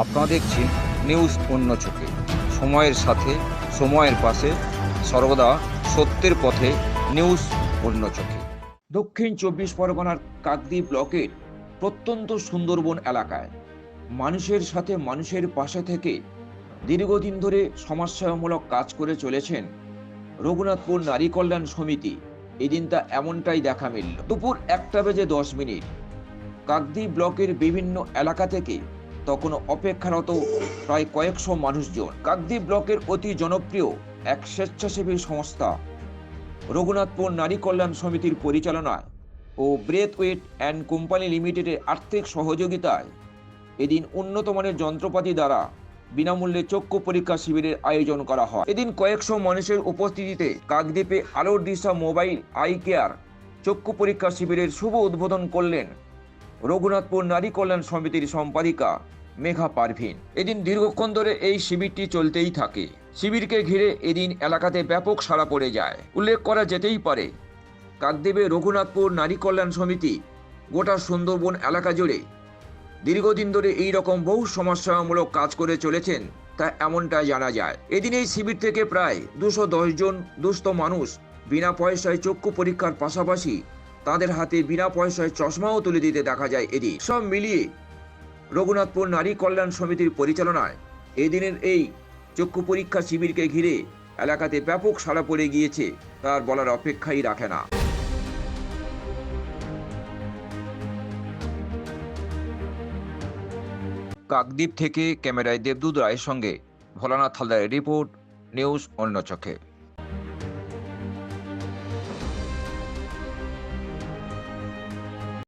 আপনারা দেখছেন নিউজ অন্য চোখে। সময়ের সাথে, সময়ের পাশে, সর্বদা সত্যের পথে নিউজ অন্য চোখে। দক্ষিণ চব্বিশ পরগনার কাকদ্বী ব্লকের প্রত্যন্ত সুন্দরবন এলাকায় মানুষের সাথে মানুষের পাশে থেকে দীর্ঘদিন ধরে সমাজসেবামূলক কাজ করে চলেছেন রঘুনাথপুর নারী কল্যাণ সমিতি। এদিন তা এমনটাই দেখা মিলল। দুপুর একটা বেজে দশ মিনিট কাকদ্বী ব্লকের বিভিন্ন এলাকা থেকে তখন অপেক্ষারত প্রায় কয়েকশো মানুষজন। কাকদ্বী ব্লকের অতি জনপ্রিয় এক স্বেচ্ছাসেবী সংস্থা, রঘুনাথপুর নারী কল্যাণ সমিতির পরিচালনায় ও ব্রেথওয়েট অ্যান্ড কোম্পানি লিমিটেডের আর্থিক সহযোগিতায় এদিন উন্নত মানের যন্ত্রপাতি দ্বারা বিনামূল্যে চক্ষু পরীক্ষা শিবিরের আয়োজন করা হয়। এদিন কয়েকশো মানুষের উপস্থিতিতে কাকদ্বীপে আলোর দিশা মোবাইল, আই কেয়ার, চক্ষু পরীক্ষা শিবিরের শুভ উদ্বোধন করলেন রঘুনাথপুর নারী কল্যাণ সমিতির সম্পাদিকা মেঘা পারভিন। এদিন দীর্ঘক্ষণ ধরে এই শিবিরটি চলতেই থাকে। শিবিরকে ঘিরে এদিন এলাকাতে ব্যাপক সাড়া পড়ে যায়। উল্লেখ করা যেতেই পারে, কাকদ্বীপে রঘুনাথপুর নারী কল্যাণ সমিতি গোটা সুন্দরবন এলাকা জুড়ে দীর্ঘদিন ধরে এই রকম বহু সমস্যামূলক কাজ করে চলেছেন তা এমনটাই জানা যায়। এদিন এই শিবির থেকে প্রায় দুশো জন দুস্থ মানুষ বিনা পয়সায় চক্ষু পরীক্ষার পাশাপাশি তাদের হাতে বিনা পয়সায় চশমাও তুলে দিতে দেখা যায় এদিন। সব মিলিয়ে রঘুনাথপুর নারী কল্যাণ সমিতির পরিচালনায় এদিনের এই চক্ষু পরীক্ষা শিবিরকে ঘিরে এলাকাতে ব্যাপক সাড়া পড়ে গিয়েছে, তার বলার অপেক্ষাই রাখে না। কাকদ্বীপ থেকে ক্যামেরায় দেবদূত রায়ের সঙ্গে ভোলানাথ হালদারের রিপোর্ট, নিউজ অন্য চোখে।